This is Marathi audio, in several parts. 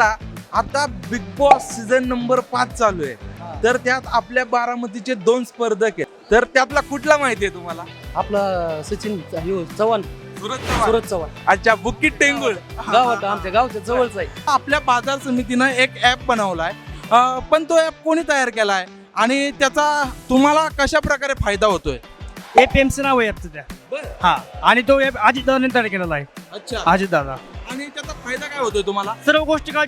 आता बिग बॉस सीझन नंबर पाच चालू आहे. तर त्यात आपल्या बारामतीचे दोन स्पर्धक आहेत. तर त्यातला कुठला माहिती आहे तुम्हाला? आपला सचिन चव्हाण. सुरत चव्हाण. सुरज चव्हाण. अच्छा बुकिट टेंगुळ. गावात आमच्या गावच्या जवळच आहे. आपल्या बाजार समितीनं एक ऍप बनवलाय. पण तो ऍप कोणी तयार केलाय? आणि त्याचा तुम्हाला कशा प्रकारे फायदा होतोय? एपीएमसी नाव आहे त्या. हा आणि तो ॲप अजितदादाने तयार केलेला आहे. अच्छा. आणि त्याचा फायदा काय होतोय तुम्हाला? सर्व गोष्टी काय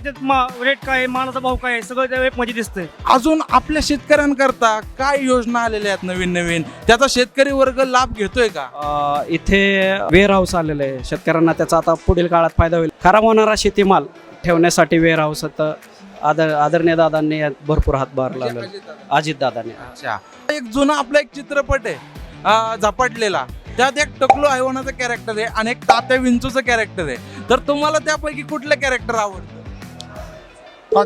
रेट काय आहे, मालाचा भाव काय आहे, सगळं त्या ॲपमध्ये दिसतंय. अजून आपल्या शेतकऱ्यांकरता काय योजना आलेल्या आहेत नवीन नवीन? त्याचा शेतकरी वर्ग लाभ घेतोय का? अ, इथे वेअर हाऊस आलेलं आहे. शेतकऱ्यांना त्याचा आता पुढील काळात फायदा होईल. खराब होणारा शेतीमाल ठेवण्यासाठी वेअर हाऊस आता आदर आदरणीय दादांनी यात भरपूर हातभार लावलेला अजित दादांनी अच्छा. एक जुना आपला एक चित्रपट आहे. अं, झपाटलेला. त्यात एक टकलू हैवानाचं कॅरेक्टर आहे आणि एक तात्या विंचूचं कॅरेक्टर आहे. तर तुम्हाला त्यापैकी कुठलं कॅरेक्टर आवडतं?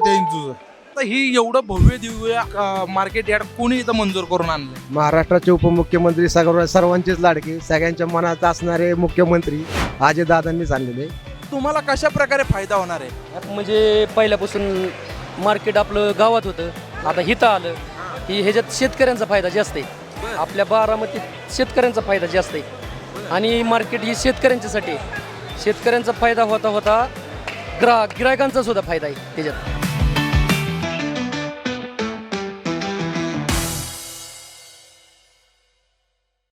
इंचूचं तर ही एवढं भव्य दिव्य मार्केट यार्ड कोणी इथं मंजूर करून आणलं महाराष्ट्राचे उपमुख्यमंत्री सर्व सर्वांचेच लाडके सगळ्यांच्या मनात असणारे मुख्यमंत्री अजयदादांनीच आणलेले. तुम्हाला कशा प्रकारे फायदा होणार आहे? म्हणजे पहिल्यापासून मार्केट आपलं गावात होतं. आता हिथं आलं ही ह्याच्यात शेतकऱ्यांचा फायदा जास्त आहे. आपल्या बारामतीत शेतकऱ्यांचा फायदा जास्त आहे. आणि मार्केट ही शेतकऱ्यांच्यासाठी आहे. शेतकऱ्यांचा फायदा होता होता. ग्राहक गिरायकांचा सुद्धा फायदा आहे त्याच्यात.